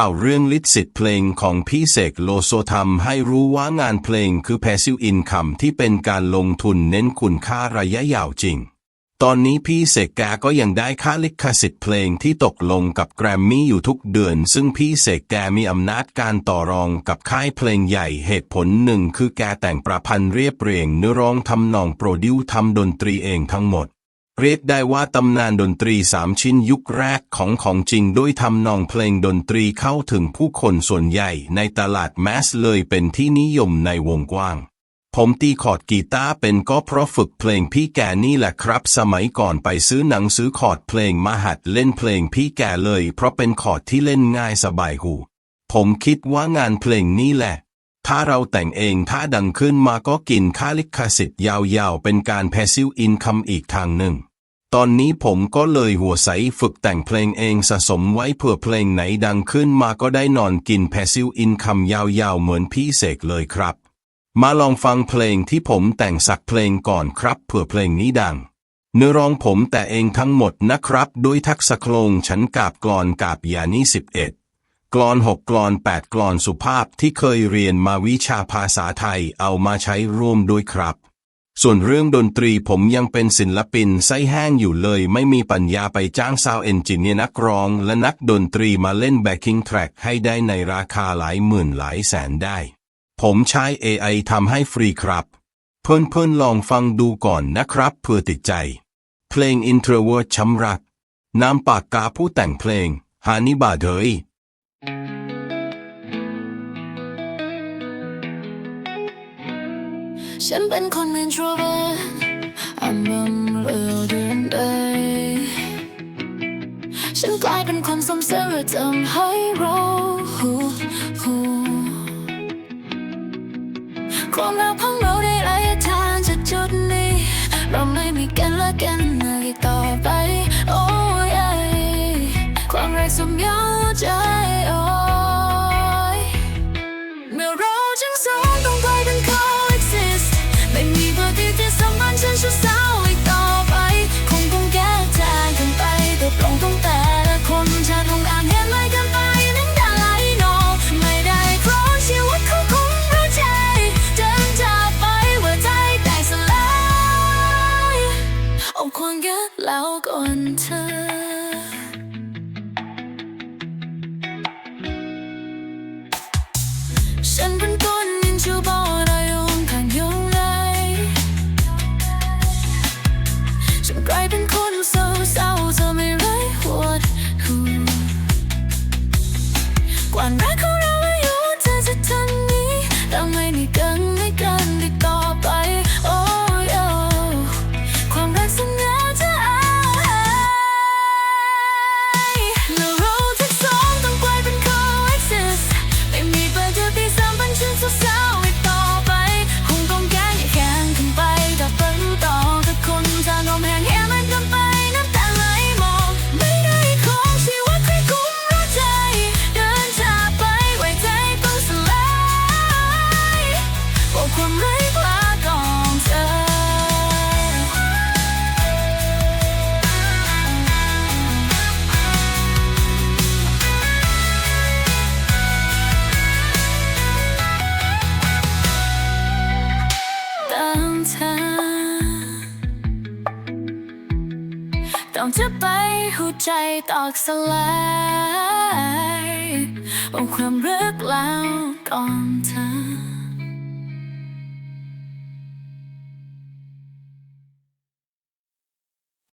ข่าวเรื่องลิขสิทธิ์เพลงของพี่เสกโลโซทำให้รู้ว่างานเพลงคือ passive income ที่เป็นการลงทุนเน้นคุณค่าระยะยาวจริง ตอนนี้พี่เสกแกก็ยังได้ค่าลิขสิทธิ์เพลงที่ตกลงกับแกรมมี่อยู่ทุกเดือน ซึ่งพี่เสกแกมีอำนาจการต่อรองกับค่ายเพลงใหญ่เหตุผลหนึ่งคือแกแต่งประพันธ์เรียบเรียงเนื้อร้องทำนองโปรดิวทำดนตรีเองทั้งหมด เรียกได้ว่าตำนานดนตรีสามชิ้นยุคแรกของของจริงด้วยทำนองเพลงดนตรีเข้าถึงผู้คนส่วนใหญ่ในตลาดแมสเลยเป็นที่นิยมในวงกว้าง ผมตีคอร์ดกีตาร์เป็นก็เพราะฝึกเพลงพี่แกนี่แหละครับ สมัยก่อนไปซื้อหนังซื้อคอร์ดเพลงมาหัดเล่นเพลงพี่แกเลย เพราะเป็นคอร์ดที่เล่นง่ายสบายหู ผมคิดว่างานเพลงนี้แหละ ถ้าเราแต่งเองถ้าดังขึ้นมาก็กินค่าลิขสิทธิ์ยาวๆ เป็นการ passive income อีกทางหนึ่ง ตอนนี้ผมก็เลยหัวใสฝึกแต่งเพลงเองสะสมไว้เผื่อเพลงไหนดังขึ้นมาก็ได้นอนกิน passive income ยาวๆ เหมือนพี่เสกเลยครับ มาลองฟังเพลงที่ผมแต่งสักเพลงก่อนครับเผื่อเพลงนี้ดังเนื้อร้องผมแต่เองทั้งหมดนะครับ ด้วยทักษะโครงฉันกาบกลอนกาบยานี่สิบเอ็ด กลอนหกกลอนแปดกลอนสุภาพที่เคยเรียนมาวิชาภาษาไทยเอามาใช้ร่วมด้วยครับ ส่วนเรื่องดนตรีผมยังเป็นศิลปินไส้แห้งอยู่เลยไม่มีปัญญาไปจ้างซาวเอนจิเนียร์นักร้องและนักดนตรีมาเล่นแบ็กกิ้งแทร็กให้ได้ในราคาหลายหมื่นหลายแสนได้ ผมใช้ AI ทำให้ฟรีครับ เพื่อนๆลองฟังดูก่อนนะครับเพื่อติดใจ เพลง Introvert ช้ำรักนามปากกาผู้แต่งเพลงฮานิบาเดย ฉันเป็นคน introvert อันมันเร็วเดือนใดฉันกลายเป็นคนสมเสรทำให้เราหูหูความรักของเราได้ไหลทางจากจุดนี้ เราไม่มีกันและกันอีกต่อไป โอ้ยความรักสมยาวใจ เอาความแก่แล้วก่อนเธอฉันเป็นคนยินชูบอได้ยงข้างยังไงฉันกลายเป็นคนเศร้าเศร้าๆเธอไม่ไร้หัวหูควารักของ ต้องจะไปหัวใจตอกสลายบอกความรักแล้วก่อนเธอ